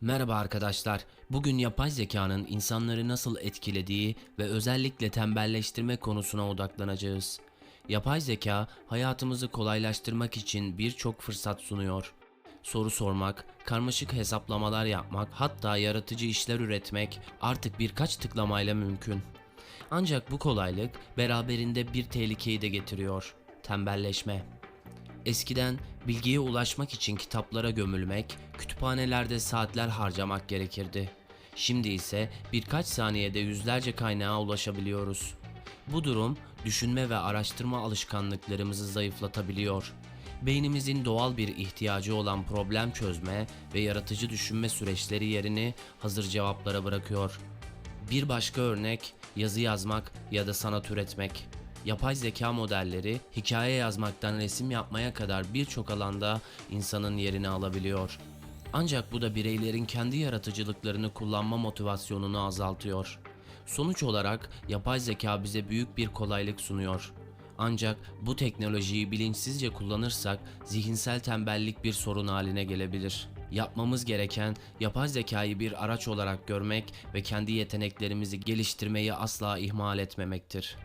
Merhaba arkadaşlar. Bugün yapay zekanın insanları nasıl etkilediği ve özellikle tembelleştirme konusuna odaklanacağız. Yapay zeka hayatımızı kolaylaştırmak için birçok fırsat sunuyor. Soru sormak, karmaşık hesaplamalar yapmak, hatta yaratıcı işler üretmek artık birkaç tıklamayla mümkün. Ancak bu kolaylık beraberinde bir tehlikeyi de getiriyor. Tembelleşme. Eskiden bilgiye ulaşmak için kitaplara gömülmek, kütüphanelerde saatler harcamak gerekirdi. Şimdi ise birkaç saniyede yüzlerce kaynağa ulaşabiliyoruz. Bu durum düşünme ve araştırma alışkanlıklarımızı zayıflatabiliyor. Beynimizin doğal bir ihtiyacı olan problem çözme ve yaratıcı düşünme süreçleri yerini hazır cevaplara bırakıyor. Bir başka örnek yazı yazmak ya da sanat üretmek. Yapay zeka modelleri hikaye yazmaktan resim yapmaya kadar birçok alanda insanın yerini alabiliyor. Ancak bu da bireylerin kendi yaratıcılıklarını kullanma motivasyonunu azaltıyor. Sonuç olarak yapay zeka bize büyük bir kolaylık sunuyor. Ancak bu teknolojiyi bilinçsizce kullanırsak zihinsel tembellik bir sorun haline gelebilir. Yapmamız gereken yapay zekayı bir araç olarak görmek ve kendi yeteneklerimizi geliştirmeyi asla ihmal etmemektir.